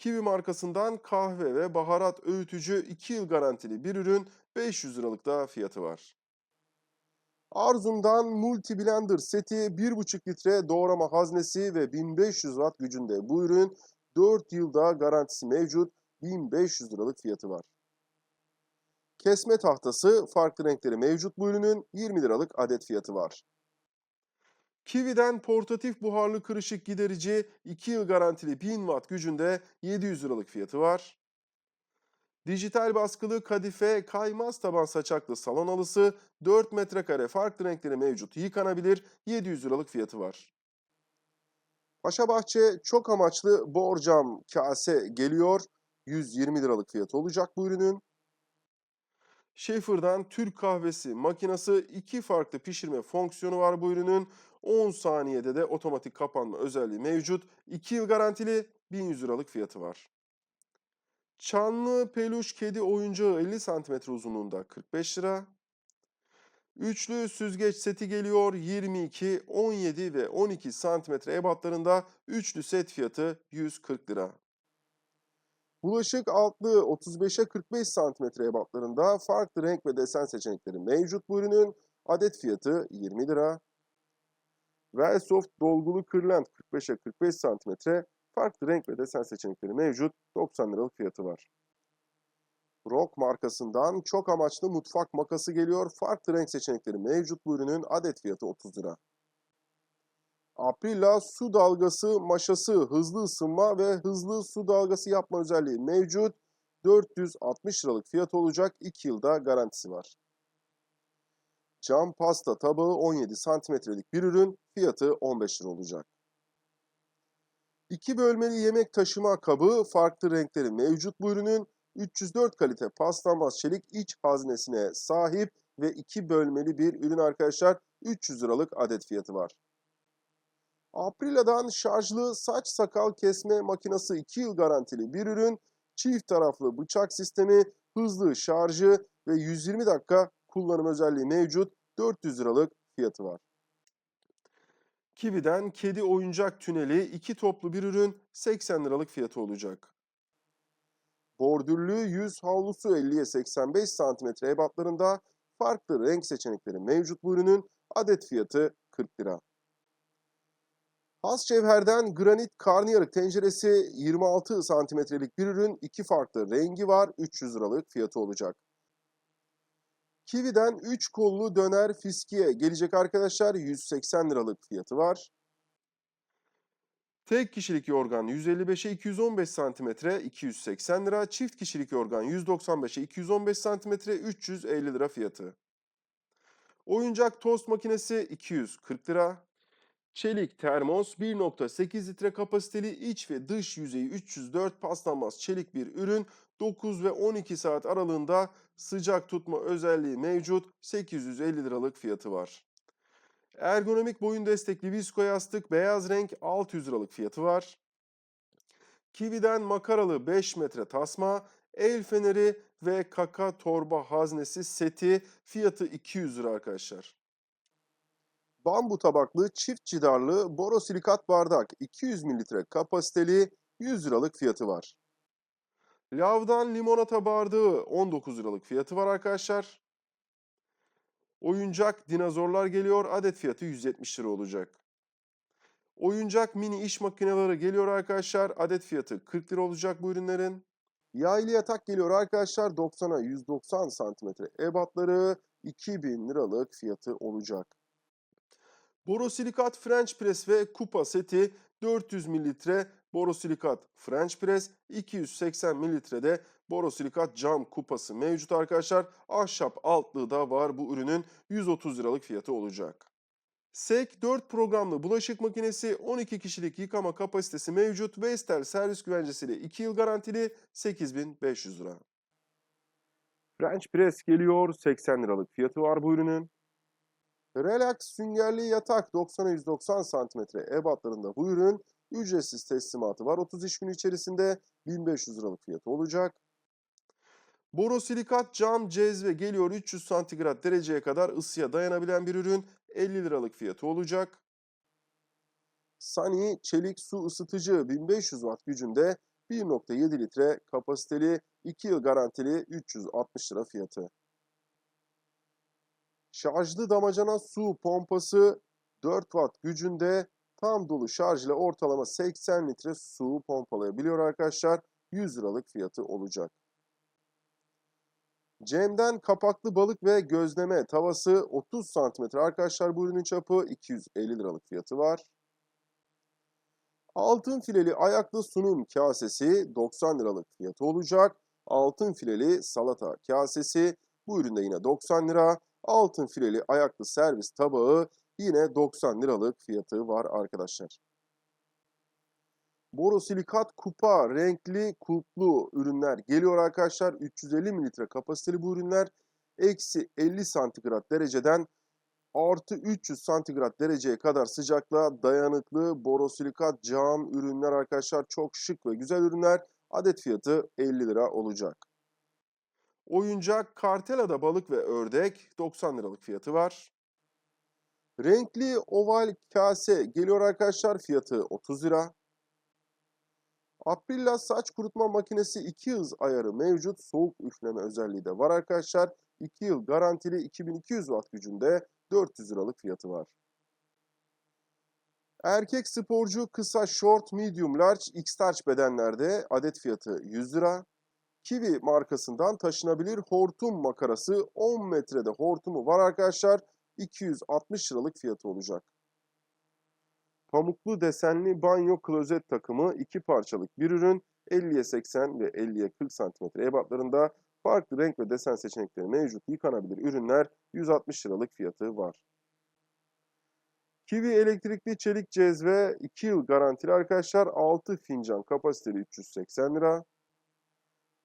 Kiwi markasından kahve ve baharat öğütücü 2 yıl garantili bir ürün 500 liralık da fiyatı var. Arzum'dan Multi Blender seti 1,5 litre doğrama haznesi ve 1500 watt gücünde bu ürün 4 yılda garantisi mevcut 1500 liralık fiyatı var. Kesme tahtası farklı renkleri mevcut bu ürünün 20 liralık adet fiyatı var. Kiwi'den portatif buharlı kırışık giderici 2 yıl garantili 1000 watt gücünde 700 liralık fiyatı var. Dijital baskılı kadife kaymaz taban saçaklı salon halısı 4 metrekare farklı renkleri mevcut yıkanabilir 700 liralık fiyatı var. Paşabahçe çok amaçlı borcam kase geliyor 120 liralık fiyatı olacak bu ürünün. Schaefer'dan Türk kahvesi makinesi iki farklı pişirme fonksiyonu var bu ürünün. 10 saniyede de otomatik kapanma özelliği mevcut. 2 yıl garantili 1100 liralık fiyatı var. Çanlı peluş kedi oyuncağı 50 cm uzunluğunda 45 lira. Üçlü süzgeç seti geliyor 22, 17 ve 12 cm ebatlarında üçlü set fiyatı 140 lira. Bulaşık altlığı 35'e 45 cm ebatlarında farklı renk ve desen seçenekleri mevcut bu ürünün adet fiyatı 20 lira. Velsoft dolgulu kırlent 45'e 45 cm farklı renk ve desen seçenekleri mevcut 90 liralık fiyatı var. Rock markasından çok amaçlı mutfak makası geliyor. Farklı renk seçenekleri mevcut bu ürünün adet fiyatı 30 lira. Aprila su dalgası maşası hızlı ısınma ve hızlı su dalgası yapma özelliği mevcut. 460 liralık fiyat olacak 2 yılda garantisi var. Cam pasta tabağı 17 santimetrelik bir ürün fiyatı 15 lira olacak. İki bölmeli yemek taşıma kabı farklı renkleri mevcut bu ürünün 304 kalite paslanmaz çelik iç haznesine sahip ve iki bölmeli bir ürün arkadaşlar 300 liralık adet fiyatı var. Aprila'dan şarjlı saç sakal kesme makinesi 2 yıl garantili bir ürün, çift taraflı bıçak sistemi, hızlı şarjı ve 120 dakika kullanım özelliği mevcut 400 liralık fiyatı var. Kiwi'den kedi oyuncak tüneli iki toplu bir ürün 80 liralık fiyatı olacak. Bordürlü yüz havlusu 50'ye 85 cm ebatlarında farklı renk seçenekleri mevcut bu ürünün adet fiyatı 40 lira. Has cevherden granit karnıyarık tenceresi 26 santimetrelik bir ürün. iki farklı rengi var. 300 liralık fiyatı olacak. Kiwi'den 3 kollu döner fiskiye gelecek arkadaşlar. 180 liralık fiyatı var. Tek kişilik yorgan 155'e 215 santimetre 280 lira. Çift kişilik yorgan 195'e 215 santimetre 350 lira fiyatı. Oyuncak tost makinesi 240 lira. Çelik termos 1.8 litre kapasiteli iç ve dış yüzeyi 304 paslanmaz çelik bir ürün 9 ve 12 saat aralığında sıcak tutma özelliği mevcut 850 liralık fiyatı var. Ergonomik boyun destekli visko yastık beyaz renk 600 liralık fiyatı var. Kiwi'den makaralı 5 metre tasma, el feneri ve kaka torba haznesi seti fiyatı 200 lira arkadaşlar. Bambu tabaklı çift cidarlı borosilikat bardak 200 mililitre kapasiteli 100 liralık fiyatı var. Lavdan limonata bardağı 19 liralık fiyatı var arkadaşlar. Oyuncak dinozorlar geliyor. Adet fiyatı 170 lira olacak. Oyuncak mini iş makineleri geliyor arkadaşlar. Adet fiyatı 40 lira olacak bu ürünlerin. Yaylı yatak geliyor arkadaşlar. 90'a 190 santimetre ebatları 2000 liralık fiyatı olacak. Borosilikat French Press ve kupa seti 400 mililitre borosilikat French Press, 280 mililitrede borosilikat cam kupası mevcut arkadaşlar. Ahşap altlığı da var bu ürünün 130 liralık fiyatı olacak. SEK 4 programlı bulaşık makinesi 12 kişilik yıkama kapasitesi mevcut. Vestel servis güvencesiyle 2 yıl garantili 8500 lira. French Press geliyor 80 liralık fiyatı var bu ürünün. Relax süngerli yatak 90'a 190 cm ebatlarında bu ürün ücretsiz teslimatı var. 30 iş günü içerisinde 1500 liralık fiyatı olacak. Borosilikat cam cezve geliyor 300 santigrat dereceye kadar ısıya dayanabilen bir ürün 50 liralık fiyatı olacak. Sunny çelik su ısıtıcı 1500 watt gücünde 1.7 litre kapasiteli 2 yıl garantili 360 lira fiyatı. Şarjlı damacana su pompası 4 watt gücünde tam dolu şarj ile ortalama 80 litre su pompalayabiliyor arkadaşlar. 100 liralık fiyatı olacak. Cem'den kapaklı balık ve gözleme tavası 30 cm arkadaşlar bu ürünün çapı 250 liralık fiyatı var. Altın fileli ayaklı sunum kasesi 90 liralık fiyatı olacak. Altın fileli salata kasesi bu üründe yine 90 lira. Altın fileli ayaklı servis tabağı yine 90 liralık fiyatı var arkadaşlar. Borosilikat kupa renkli kulplu ürünler geliyor arkadaşlar. 350 mililitre kapasiteli bu ürünler. Eksi 50 santigrat dereceden artı 300 santigrat dereceye kadar sıcaklığa dayanıklı borosilikat cam ürünler arkadaşlar. Çok şık ve güzel ürünler. Adet fiyatı 50 lira olacak. Oyuncak kartelada balık ve ördek 90 liralık fiyatı var. Renkli oval kase geliyor arkadaşlar. Fiyatı 30 lira. Aprilla saç kurutma makinesi 2 hız ayarı mevcut. Soğuk üfleme özelliği de var arkadaşlar. 2 yıl garantili 2200 watt gücünde 400 liralık fiyatı var. Erkek sporcu kısa short medium large x-large bedenlerde adet fiyatı 100 lira. Kiwi markasından taşınabilir hortum makarası 10 metrede hortumu var arkadaşlar. 260 liralık fiyatı olacak. Pamuklu desenli banyo klozet takımı iki parçalık bir ürün 50'ye 80 ve 50'ye 40 cm ebatlarında farklı renk ve desen seçenekleri mevcut yıkanabilir ürünler 160 liralık fiyatı var. Kiwi elektrikli çelik cezve 2 yıl garantili arkadaşlar 6 fincan kapasiteli 380 lira.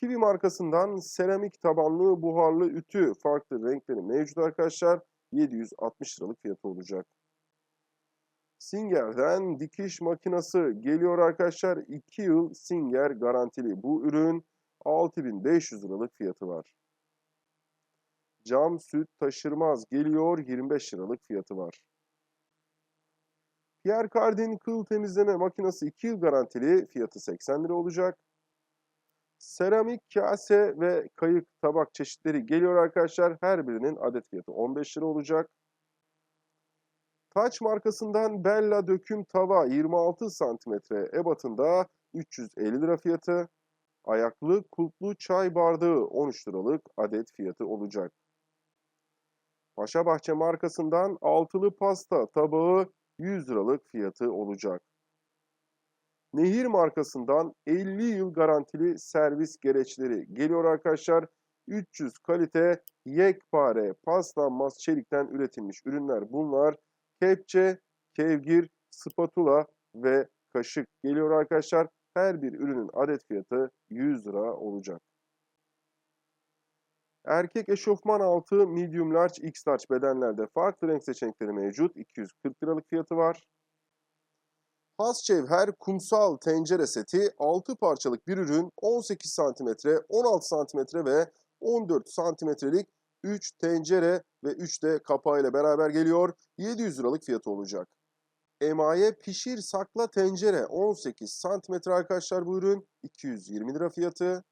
Kiwi markasından seramik tabanlı buharlı ütü farklı renkleri mevcut arkadaşlar 760 liralık fiyatı olacak. Singer'den dikiş makinası geliyor arkadaşlar. 2 yıl Singer garantili. Bu ürün 6500 liralık fiyatı var. Cam süt taşırmaz geliyor. 25 liralık fiyatı var. Pierre Cardin kıl temizleme makinesi 2 yıl garantili. Fiyatı 80 lira olacak. Seramik kase ve kayık tabak çeşitleri geliyor arkadaşlar. Her birinin adet fiyatı 15 lira olacak. Taç markasından Bella döküm tava 26 cm ebatında 350 lira fiyatı. Ayaklı kulplu çay bardağı 13 liralık adet fiyatı olacak. Paşabahçe markasından altılı pasta tabağı 100 liralık fiyatı olacak. Nehir markasından 50 yıl garantili servis gereçleri geliyor arkadaşlar. 300 kalite yekpare paslanmaz çelikten üretilmiş ürünler bunlar kepçe, kevgir, spatula ve kaşık geliyor arkadaşlar. Her bir ürünün adet fiyatı 100 lira olacak. Erkek eşofman altı medium large x large bedenlerde farklı renk seçenekleri mevcut. 240 liralık fiyatı var. Has Cevher kumsal tencere seti 6 parçalık bir ürün 18 cm, 16 cm ve 14 cm'lik 3 tencere ve 3 de kapağıyla beraber geliyor. 700 liralık fiyatı olacak. Emaye pişir sakla tencere 18 cm arkadaşlar bu ürün 220 lira fiyatı.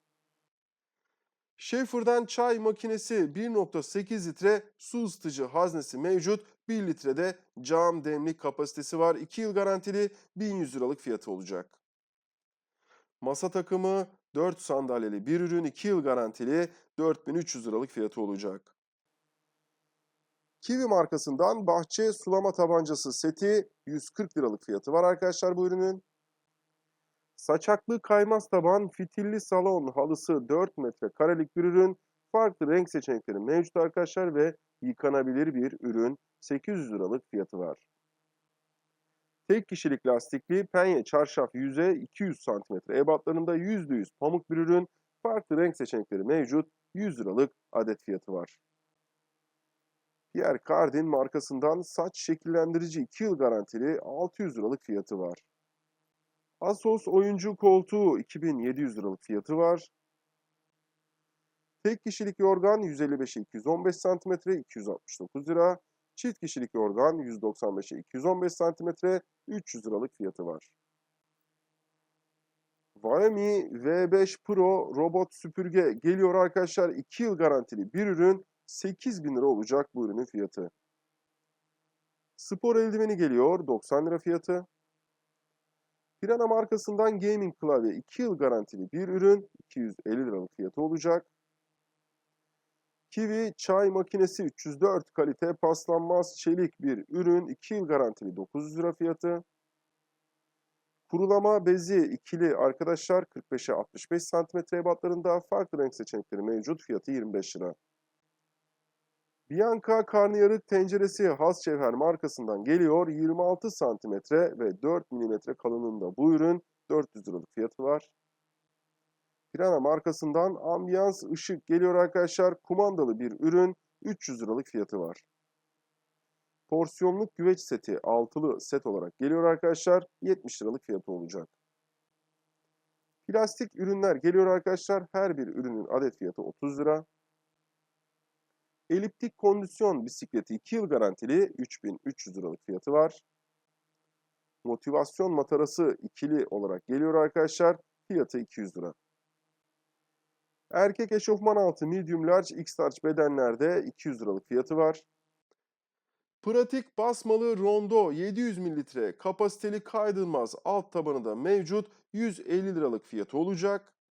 Schaefer'dan çay makinesi 1.8 litre su ısıtıcı haznesi mevcut. 1 litrede cam demlik kapasitesi var. 2 yıl garantili 1100 liralık fiyatı olacak. Masa takımı 4 sandalyeli bir ürün 2 yıl garantili 4300 liralık fiyatı olacak. Kiwi markasından bahçe sulama tabancası seti 140 liralık fiyatı var arkadaşlar bu ürünün. Saçaklı kaymaz taban fitilli salon halısı 4 metre karelik bir ürün. Farklı renk seçenekleri mevcut arkadaşlar ve yıkanabilir bir ürün. 800 liralık fiyatı var. Tek kişilik lastikli penye çarşaf yüze 200 cm ebatlarında %100 pamuk bir ürün. Farklı renk seçenekleri mevcut. 100 liralık adet fiyatı var. Pierre Cardin markasından saç şekillendirici 2 yıl garantili 600 liralık fiyatı var. Asos oyuncu koltuğu 2700 liralık fiyatı var. Tek kişilik yorgan 155'e 215 cm 269 lira. Çift kişilik yorgan 195'e 215 cm 300 liralık fiyatı var. Xiaomi V5 Pro robot süpürge geliyor arkadaşlar. 2 yıl garantili bir ürün. 8000 lira olacak bu ürünün fiyatı. Spor eldiveni geliyor. 90 lira fiyatı. Pirana markasından gaming klavye 2 yıl garantili bir ürün. 250 liralık fiyatı olacak. Kiwi çay makinesi 304 kalite paslanmaz çelik bir ürün. 2 yıl garantili 900 lira fiyatı. Kurulama bezi ikili arkadaşlar 45'e 65 cm ebatlarında farklı renk seçenekleri mevcut. Fiyatı 25 lira. Bianca karnıyarık tenceresi has cevher markasından geliyor. 26 cm ve 4 mm kalınlığında bu ürün 400 liralık fiyatı var. Pirana markasından ambiyans ışık geliyor arkadaşlar. Kumandalı bir ürün 300 liralık fiyatı var. Porsiyonluk güveç seti altılı set olarak geliyor arkadaşlar. 70 liralık fiyatı olacak. Plastik ürünler geliyor arkadaşlar. Her bir ürünün adet fiyatı 30 lira. Eliptik kondisyon bisikleti 2 yıl garantili 3300 liralık fiyatı var. Motivasyon matarası ikili olarak geliyor arkadaşlar. Fiyatı 200 lira. Erkek eşofman altı medium large x large bedenlerde 200 liralık fiyatı var. Pratik basmalı rondo 700 mililitre kapasiteli kaydılmaz alt tabanı da mevcut 150 liralık fiyatı olacak.